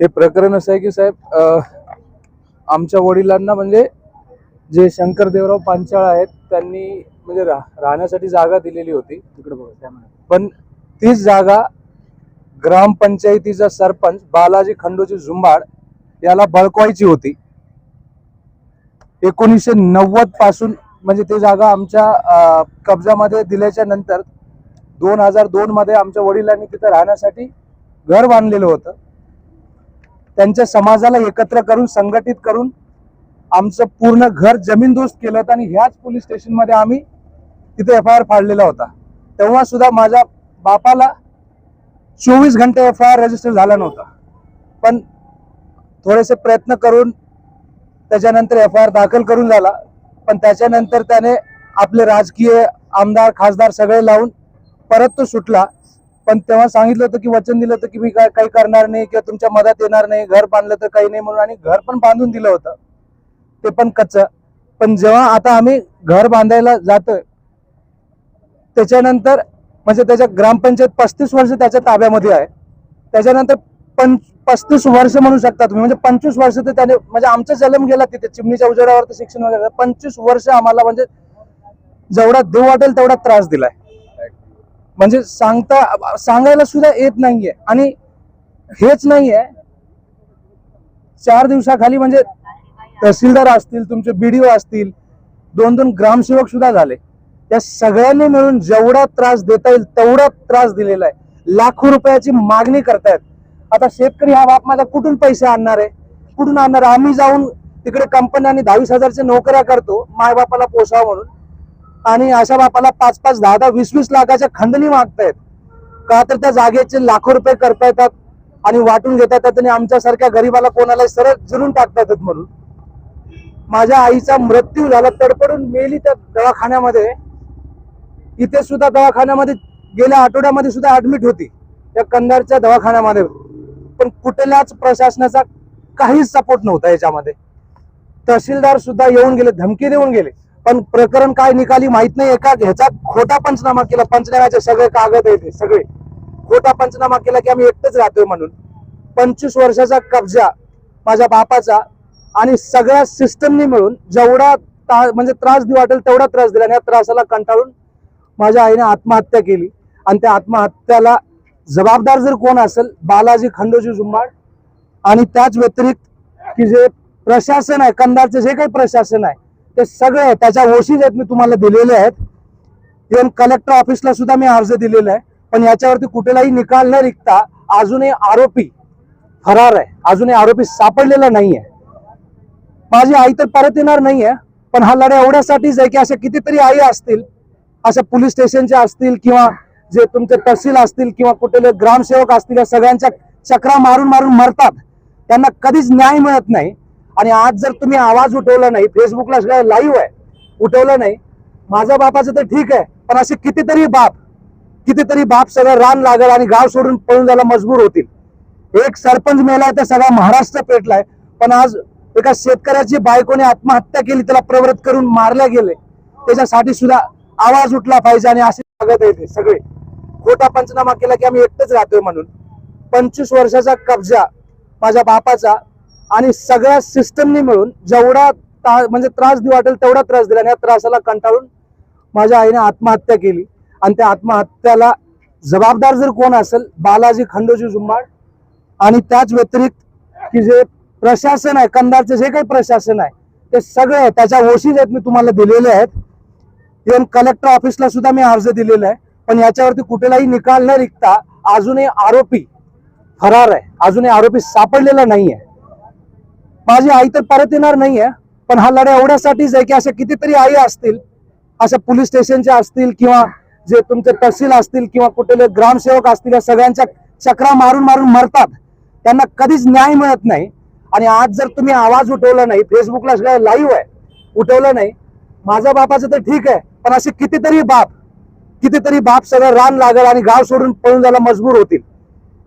हे प्रकरण असं आहे की साहेब आमच्या वडिलांना म्हणजे जे शंकर देवराव पांचाळ आहेत त्यांनी म्हणजे रा राहण्यासाठी जागा दिलेली होती. तिकडे बघा. पण तीच जागा ग्रामपंचायतीचा सरपंच बालाजी खंडोजी झुंबाड याला बळकवायची होती. एकोणीसशे नव्वदपासून म्हणजे ती जागा आमच्या कब्जामध्ये दिल्याच्या नंतर दोन हजार दोन मध्ये आमच्या वडिलांनी तिथं राहण्यासाठी घर बांधलेलं होतं. त्यांच्या समाजाला एकत्र करून संघटित करून आमचं पूर्ण घर जमीनदोस्त केलं होतं आणि ह्याच पोलीस स्टेशनमध्ये आम्ही तिथे एफ आय आर फाडलेला होता. तेव्हा सुद्धा माझ्या बापाला चोवीस घंटे एफ आय आर रजिस्टर झाला नव्हता. पण थोडेसे प्रयत्न करून त्याच्यानंतर एफ आय आर दाखल करून झाला. पण त्याच्यानंतर त्याने आपले राजकीय आमदार खासदार सगळे लावून परत तो सुटला. पण तेव्हा सांगितलं होतं की वचन दिलं होतं की मी काय काही करणार नाही किंवा तुमच्या मदत येणार नाही घर बांधलं तर काही नाही म्हणून आणि घर पण बांधून दिलं होतं. ते पण कच्च. पण जेव्हा आता आम्ही घर बांधायला जातोय त्याच्यानंतर म्हणजे त्याच्या ग्रामपंचायत पस्तीस वर्ष त्याच्या ताब्यामध्ये आहे. त्याच्यानंतर पण पस्तीस वर्ष म्हणू शकता तुम्ही. म्हणजे पंचवीस वर्ष तर त्याने म्हणजे आमचा जन्म गेला तिथे चिमणीच्या उजेडावर शिक्षण वगैरे पंचवीस वर्ष आम्हाला म्हणजे जेवढा देव वाटेल तेवढा त्रास दिलाय. म्हणजे सांगता सांगायला सुद्धा येत नाहीये. आणि हेच नाहीये चार दिवसाखाली म्हणजे तहसीलदार असतील तुमचे बीडीओ असतील दोन दोन ग्रामसेवक सुद्धा झाले. त्या सगळ्यांनी मिळून जेवढा त्रास देता येईल तेवढा त्रास दिलेला आहे. लाखो रुपयाची मागणी करतायत. आता शेतकरी हा बाप माझा कुठून पैसे आणणार आहे? कुठून आणणार आम्ही जाऊन तिकडे कंपन्यांनी दहावीस हजारच्या नोकऱ्या करतो मायबापाला पोसावं म्हणून. आणि अशा बापाला पाच पाच दहा दहा वीस वीस लाखाच्या खंडणी मागतायत. का तर त्या जागेचे लाखो रुपये करता येतात आणि वाटून घेता येतात आणि आमच्यासारख्या गरीबाला कोणाला सरळ जिरून टाकता येतात म्हणून. माझ्या आईचा मृत्यू झाला तडपडून मेली त्या दवाखान्यामध्ये. इथे सुद्धा दवाखान्यामध्ये गेल्या आठवड्यामध्ये सुद्धा ऍडमिट होती त्या कंधारच्या दवाखान्यामध्ये. पण कुठल्याच प्रशासनाचा काहीच सपोर्ट नव्हता याच्यामध्ये. तहसीलदार सुद्धा येऊन गेले धमकी देऊन गेले. पण प्रकरण काय निकाली माहीत नाही. एका ह्याचा खोटा पंचनामा केला. पंचनाम्याचे सगळे कागद आहे सगळे. खोटा पंचनामा केला की आम्ही एकटेच राहतोय म्हणून. पंचवीस वर्षाचा कब्जा माझ्या बापाचा आणि सगळ्या सिस्टमनी मिळून जेवढा म्हणजे त्रास देऊ वाटेल तेवढा त्रास दिला आणि या त्रासाला कंटाळून माझ्या आईने आत्महत्या केली. आणि त्या आत्महत्याला जबाबदार जर कोण असेल बालाजी खंडोजी जुम्माड आणि त्याच व्यतिरिक्त की जे प्रशासन आहे कंधारचे जे काही प्रशासन आहे ते सगळे त्याच्या ओशीज आहेत मी तुम्हाला दिलेले आहेत. इव्हन कलेक्टर ऑफिसला सुद्धा मी अर्ज दिलेला आहे. पण याच्यावरती कुठेलाही निकाल न निघता अजूनही आरोपी फरार आहे. अजूनही आरोपी सापडलेला नाहीये. माझी आई तर परत येणार नाहीये पण हा लढा एवढ्यासाठीच आहे की अशा कितीतरी आई असतील अशा पोलीस स्टेशनच्या असतील किंवा जे तुमचे तहसील असतील किंवा कुठले ग्रामसेवक असतील या सगळ्यांच्या चक्रा मारून मारून मरतात. त्यांना कधीच न्याय मिळत नाही. आणि आज जर तुम्ही आवाज उठवला नाही फेसबुकला सगळं लाईव्ह आहे उठवलं नाही माझ्या बापाचं तर ठीक आहे पण असे कितीतरी बाप कितीतरी बाप सगळं रान लागल आणि गाव सोडून पळून जायला मजबूर होतील. एक सरपंच मेलाय तर सगळा महाराष्ट्र पेटलाय पण आज एका शेतकऱ्याची बायकोने आत्महत्या केली त्याला प्रवृत्त करून मारल्या गेले. त्याच्यासाठी सुद्धा आवाज उठला पाहिजे आणि असे बघत आहे ते सगळे. खोटा पंचनामा केला की आम्ही एकटंच राहतोय म्हणून. पंचवीस वर्षाचा कब्जा माझ्या बापाचा आणि सगळ्या सिस्टमनी मिळून जेवढा म्हणजे त्रास देऊ वाटेल तेवढा त्रास दिला आणि या त्रासाला कंटाळून माझ्या आईने आत्महत्या केली. आणि त्या आत्महत्याला जबाबदार जर कोण असेल बालाजी खंडोजी जुम्माड आणि त्याच व्यतिरिक्त की जे प्रशासन आहे कंधारचे जे काही प्रशासन आहे ते सगळे त्याच्या ओशीज आहेत मी तुम्हाला दिलेले आहेत. इव्हन कलेक्टर ऑफिसला सुद्धा मी अर्ज दिलेला आहे. पण याच्यावरती कुठेलाही निकाल न निघता अजूनही आरोपी फरार आहे. अजूनही आरोपी सापडलेला नाही आहे माझी आई तर परत येणार नाहीये पण हा लढा एवढ्यासाठीच आहे की अशा कितीतरी आई असतील अशा पोलीस स्टेशनच्या असतील किंवा जे तुमचे तहसील असतील किंवा कुठले ग्रामसेवक असतील या सगळ्यांच्या चक्रा मारून मारून मरतात. त्यांना कधीच न्याय मिळत नाही. आणि आज जर तुम्ही आवाज उठवला नाही फेसबुकला सगळं लाईव्ह आहे उठवलं नाही माझ्या बापाचं तर ठीक आहे पण असे कितीतरी बाप कितीतरी बाप सगळं रान लागल आणि गाव सोडून पळून जायला मजबूर होतील.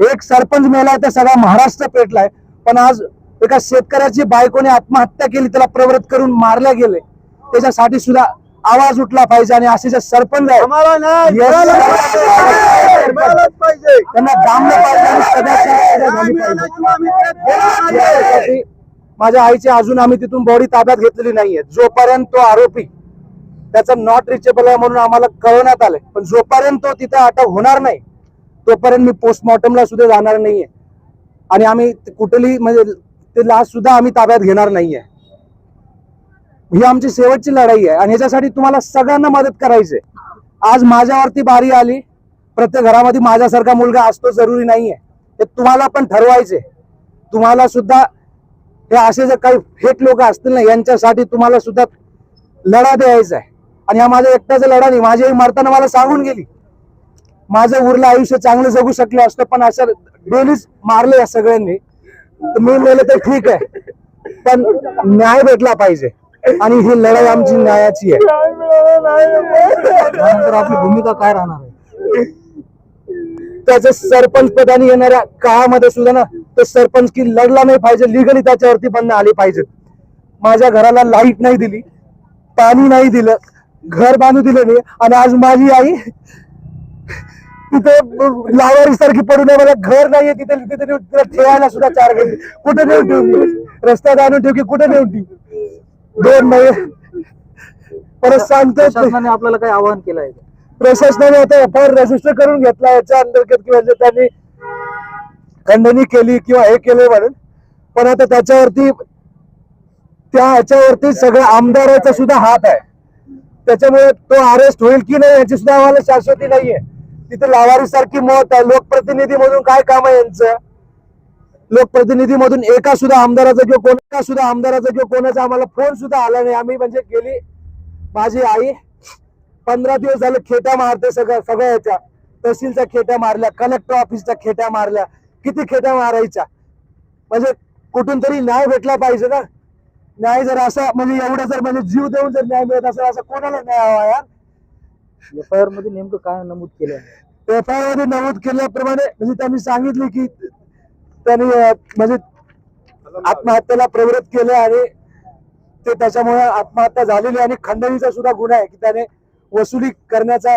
एक सरपंच मेलाय तर सगळा महाराष्ट्र पेटलाय पण आज एका शेतकऱ्याची बायकोने आत्महत्या केली त्याला प्रवृत्त करून मारल्या गेले. त्याच्यासाठी सुद्धा आवाज उठला पाहिजे आणि असे जे सरपंच आहेत त्यांना पाहिजे. यासाठी माझ्या आईची अजून आम्ही तिथून बॉडी ताब्यात घेतलेली नाहीये. जोपर्यंत तो आरोपी त्याचा नॉट रिचेबल आहे म्हणून आम्हाला कळवण्यात आलंय. पण जोपर्यंत तो तिथे अटक होणार नाही तोपर्यंत मी पोस्टमॉर्टमला सुद्धा जाणार नाहीये. आणि आम्ही कुठली म्हणजे ते लाश सुद्धा आम्ही ताब्यात घेणार नाहीये. ही आमची शेवटची लढाई आहे आणि ह्याच्यासाठी तुम्हाला सगळ्यांना मदत करायची आज माझ्यावरती बारी आली प्रत्येक घरामध्ये माझ्यासारखा मुलगा असतो जरुरी नाहीये. हे तुम्हाला पण ठरवायचे तुम्हाला सुद्धा हे असे जर काही फेट लोक असतील ना यांच्यासाठी तुम्हाला सुद्धा लढा द्यायचा आहे आणि हा माझ्या एकट्याचा लढा नाही माझी आई मरताना मला सांगून गेली. माझं उरलं आयुष्य चांगलं जगू शकलं असतं पण असं डेलीच मारलं या सगळ्यांनी. तर मी मेलं तर ठीक आहे. पण न्याय भेटला पाहिजे. आणि ही लढाई आमची न्यायाची आहे. त्यानंतर आपली भूमिका काय राहणार आहे? त्याचं सरपंच पदाने येणाऱ्या काळामध्ये सुद्धा ना तो सरपंच की लढला नाही पाहिजे लिगली त्याच्यावरती बंद आली पाहिजे. माझ्या घराला लाइट नाही दिली पाणी नाही दिलं घर बांधू दिलं नाही आणि आज माझी आई तिथे लावारी सारखी पडू नये मला घर नाहीये तिथे तिथे तिला ठेवायला सुद्धा चार घंटे. कुठे नेऊन ठेवू? रस्त्यात आणून ठेव की कुठे नेऊन ठेवू दोन नाही परत सांगतो आपल्याला काय आवाहन केलं आहे प्रशासनाने आता एफ आय रजिस्टर करून घेतला याच्या अंतर्गत किंवा त्यांनी खंडणी केली किंवा हे केले म्हणून. पण आता त्याच्यावरती त्या ह्याच्यावरती सगळ्या आमदाराचा सुद्धा हात आहे. त्याच्यामुळे तो अरेस्ट होईल की नाही याची सुद्धा आम्हाला शाश्वती नाहीये. तिथे लावारी सारखी मत आहे. लोकप्रतिनिधी मधून काय काम आहे यांचं? लोकप्रतिनिधी मधून एका सुद्धा आमदाराचा किंवा कोणा सुद्धा आमदाराचा किंवा कोणाचा आम्हाला फोन सुद्धा आला नाही. आम्ही म्हणजे गेली माझी आई. पंधरा दिवस झाले खेट्या मारते सगळ्या सगळ्या याच्या तहसीलच्या खेट्या मारल्या कलेक्टर ऑफिसच्या खेट्या मारल्या. किती खेट्या मारायच्या? म्हणजे कुठून तरी न्याय भेटला पाहिजे ना? न्याय जर असा म्हणजे एवढा जर म्हणजे जीव देऊन जर न्याय मिळत असेल असं कोणाला न्याय हवा यार? एफ आय आरमध्ये नेमकं काय नमूद केलं आहे? एफ आयमध्ये नमूद केल्याप्रमाणे म्हणजे त्यांनी सांगितले की त्यांनी अं, म्हणजे आत्महत्येला प्रवृत्त केले आणि ते त्याच्यामुळे आत्महत्या झालेली आणि खंडणीचा सुद्धा गुन्हा आहे की त्याने वसुली करण्याचा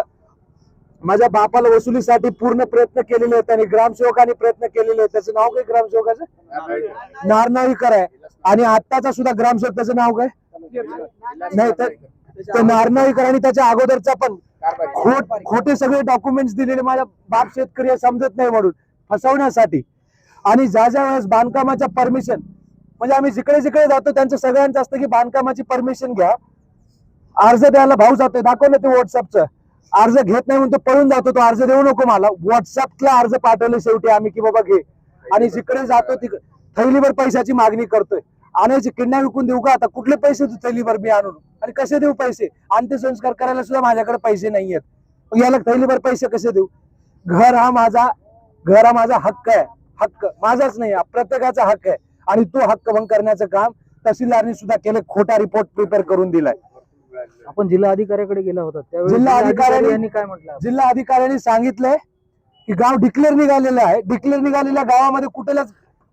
माझ्या बापाला वसुलीसाठी पूर्ण प्रयत्न केलेले आहेत त्यांनी ग्रामसेवकांनी प्रयत्न केलेले आहेत. त्याचं नाव काय ग्रामसेवकाचं? नारनावीकर आहे. आणि आत्ताचा सुद्धा ग्रामसेवक त्याचं नाव काय? नाही तर तो नारनावीकर आणि त्याच्या अगोदरचा पण खोट खोटे सगळे डॉक्युमेंट्स दिलेले माझ्या बाप शेतकरी समजत नाही म्हणून फसवण्यासाठी. आणि ज्या ज्या वेळेस बांधकामाच्या परमिशन म्हणजे आम्ही जिकडे जिकडे जातो त्यांचं सगळ्यांचं असतं की बांधकामाची परमिशन घ्या. अर्ज द्यायला भाऊ जातोय दाखव ना ते व्हॉट्सअपचं अर्ज घेत नाही म्हणून तो पळून जातो तो अर्ज देऊ नको मला. व्हॉट्सअपला अर्ज पाठवले शेवटी आम्ही की बाबा घे. आणि जिकडे जातो तिकडे थैलीवर पैशाची मागणी करतोय. आणायची किडनॅ विकून देऊ का? आता कुठले पैसे तू थैलीवर मी आणून? आणि कसे देऊ पैसे? अंत्यसंस्कार करायला सुद्धा माझ्याकडे पैसे नाहीयेत. मग याला थैलीवर पैसे कसे देऊ? घर हा माझा घर हा माझा हक्क आहे. हक्क. माझाच नाही प्रत्येकाचा हक्क आहे. आणि तो हक्क भंग करण्याचं काम तहसीलदारनी सुद्धा केलं खोटा रिपोर्ट प्रिपेअर करून दिलाय. आपण जिल्हा अधिकाऱ्याकडे गेला होता. त्यावेळी जिल्हा अधिकारी- यांनी काय म्हटलं? जिल्हा अधिकाऱ्यांनी सांगितलंय की गाव डिक्लेअर निघालेलं आहे. डिक्लेअर निघालेल्या गावामध्ये कुठल्याच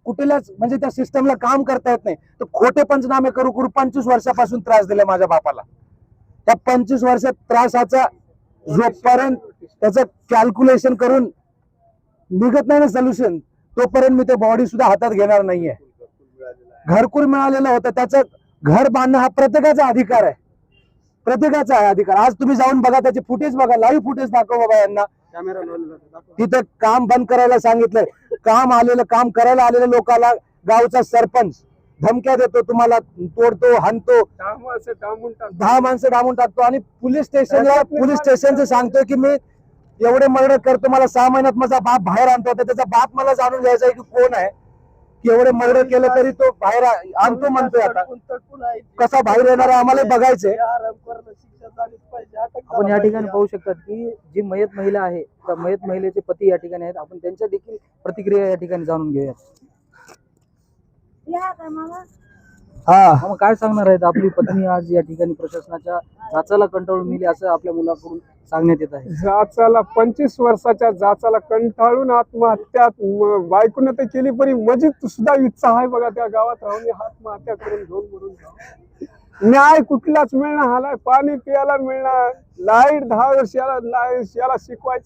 कुठल्याच म्हणजे त्या सिस्टमला काम करता येत नाही. तर खोटे पंचनामे करू करू पंचवीस वर्षापासून त्रास दिलाय माझ्या बापाला. त्या पंचवीस वर्षात त्रासाचा जोपर्यंत त्याचं कॅल्क्युलेशन करून निघत नाही ना सोल्युशन तोपर्यंत मी ते बॉडी सुद्धा हातात घेणार नाहीये. घरकुल मिळालेलं होतं. त्याचं घर बांधणं हा प्रत्येकाचा अधिकार आहे. प्रत्येकाचा आहे अधिकार. आज तुम्ही जाऊन बघा त्याचे फुटेज बघा. लाईव्ह फुटेज दाखव बाबा यांना. तिथं काम बंद करायला सांगितलंय. काम आलेलं काम करायला आलेल्या लोकांना गावचा सरपंच धमक्या देतो तुम्हाला तोडतो हाणतो. दहा माणसं डांबून टाकतो. आणि पोलीस स्टेशनला पोलीस स्टेशनचं सांगतोय की मी एवढे मर्डर करतो मला सहा महिन्यात माझा बाप बाहेर आणतो. तर त्याचा बाप मला जाणून घ्यायचा आहे की कोण आहे. की एवढे मर्डर केलं तरी तो बाहेर आणतो म्हणतोय आता. कसा बाहेर येणार आहे आम्हाला बघायचंय. आपण या ठिकाणी पाहू शकतात की जी मयत महिला आहे त्या मयत महिलेचे पती या ठिकाणी आहेत. आपण त्यांच्या देखील प्रतिक्रिया या ठिकाणी जाणून घेऊया हा. मग काय सांगणार आहेत? आपली पत्नी आज या ठिकाणी प्रशासनाच्या जाचाला कंटाळून मिली असं आपल्या मुलाकडून सांगण्यात येत आहे. जाचाला पंचवीस वर्षाच्या जाचाला कंटाळून आत्महत्या म- बायकोनं तर केली पण मजीत सुद्धा इच्छा आहे बघा त्या गावात राहून. आत्महत्या करून घेऊन मरून जावं. न्याय कुठलाच मिळणार हाला पाणी प्यायला मिळणार. लाइट दहा वर्षाला लाइट याला शिकवायचं.